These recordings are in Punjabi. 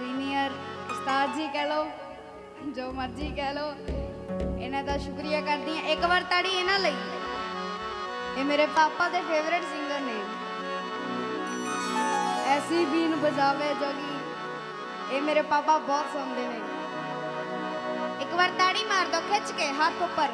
ਸੀਨੀਅਰ ਉਸਤਾਦ ਜੀ ਕਹਿ ਲਓ, ਜੋ ਮਰਜ਼ੀ ਕਹਿ ਲਓ, ਇਹਨਾਂ ਦਾ ਸ਼ੁਕਰੀਆ ਕਰਦੀ ਹਾਂ। ਇੱਕ ਵਾਰ ਤਾੜੀ ਇਹਨਾਂ ਲਈ। ਇਹ ਮੇਰੇ ਪਾਪਾ ਦੇ ਫੇਵਰਿਟ ਸਿੰਗਰ ਨੇ। ਐਸੀ ਬੀਨ ਬਜਾਵੇ ਜੋਗੀ ਇਹ ਮੇਰੇ ਪਾਪਾ ਬਹੁਤ ਸੁਣਦੇ ਨੇ। ਇੱਕ ਵਾਰ ਤਾੜੀ ਮਾਰ ਦੋ, ਖਿੱਚ ਕੇ ਹੱਥ ਉੱਪਰ।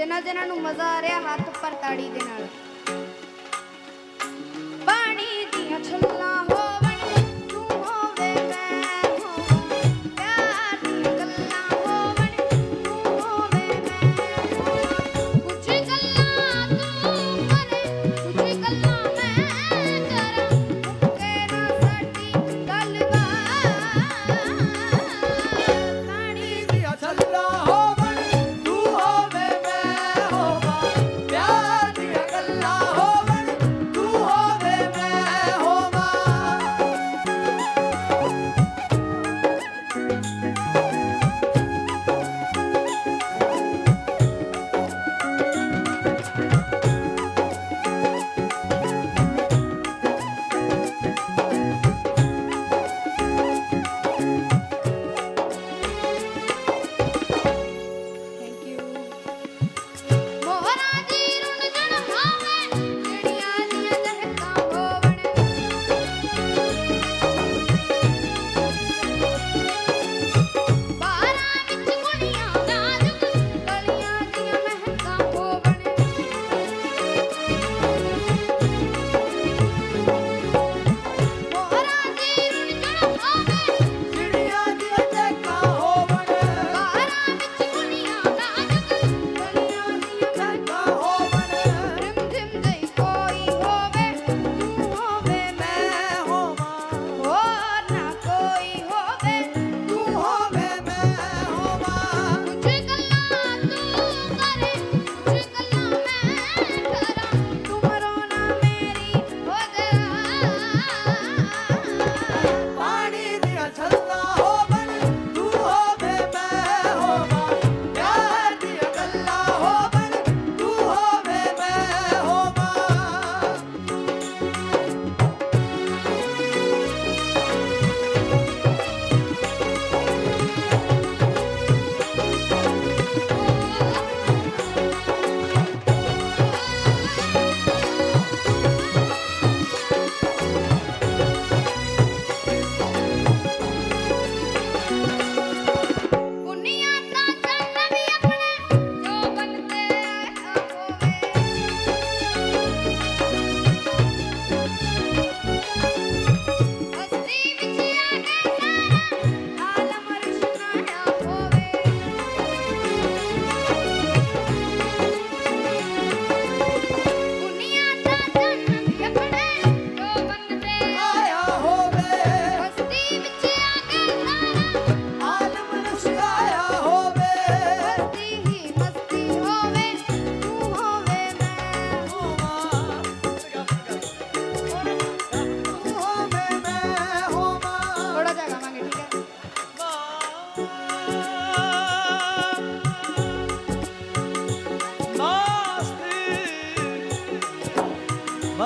ਜਿਨ੍ਹਾਂ ਜਿਨ੍ਹਾਂ ਨੂੰ ਮਜ਼ਾ ਆ ਰਿਹਾ ਹੱਥ ਉੱਪਰ ਤਾੜੀ ਦੇ ਨਾਲ।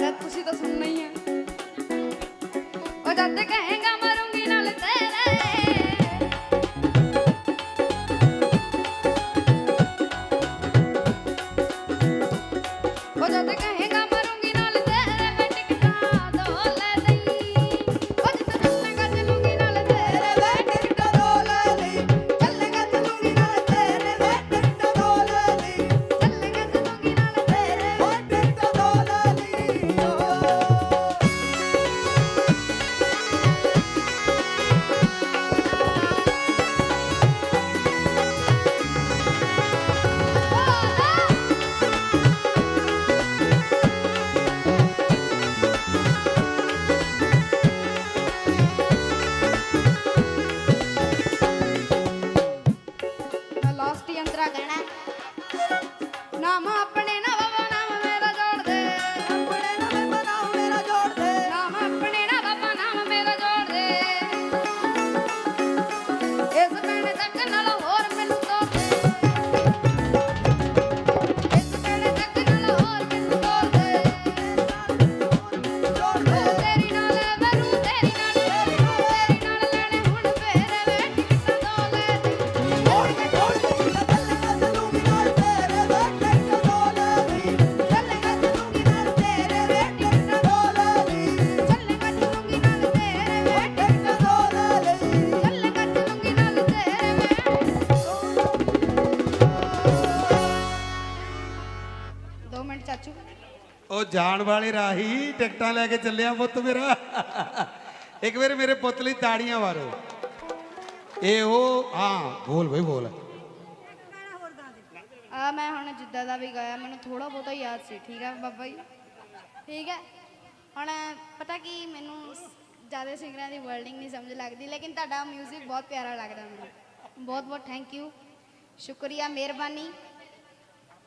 राधा खुशी तो सुन नहीं है ಲಾಸ್ಟ್ ಯಂತ್ರ ಗಣ. ನಮ್ಮ ಅಪ್ಪಣೆ ਜਾਣ ਵਾਲੇ ਰਾਹੀ ਟਿਕਟਾਂ ਲੈ ਕੇ ਚੱਲਿਆ ਪੁੱਤ ਮੇਰਾ। ਇੱਕ ਵਾਰ ਮੇਰੇ ਪੁੱਤ ਲਈ ਤਾੜੀਆਂ ਮਾਰੋ। ਇਹ ਉਹ, ਹਾਂ, ਬੋਲ ਬਈ, ਬੋਲ। ਆ ਮੈਂ ਹੁਣ ਜਿੱਦਾਂ ਦਾ ਵੀ ਗਾਇਆ, ਮੈਨੂੰ ਥੋੜਾ ਬਹੁਤਾ ਯਾਦ ਸੀ। ਠੀਕ ਆ ਬਾਬਾ ਜੀ? ਠੀਕ ਹੈ ਹੁਣ ਪਤਾ ਕੀ, ਮੈਨੂੰ ਜ਼ਿਆਦਾ ਸਿੰਗਰਾਂ ਦੀ ਵਰਡਿੰਗ ਨਹੀਂ ਸਮਝ ਲੱਗਦੀ, ਲੇਕਿਨ ਤੁਹਾਡਾ 뮤직 ਬਹੁਤ ਪਿਆਰਾ ਲੱਗਦਾ ਮੈਨੂੰ। ਬਹੁਤ ਬਹੁਤ ਥੈਂਕ ਯੂ ਸ਼ੁਕਰੀਆ, ਮਿਹਰਬਾਨੀ।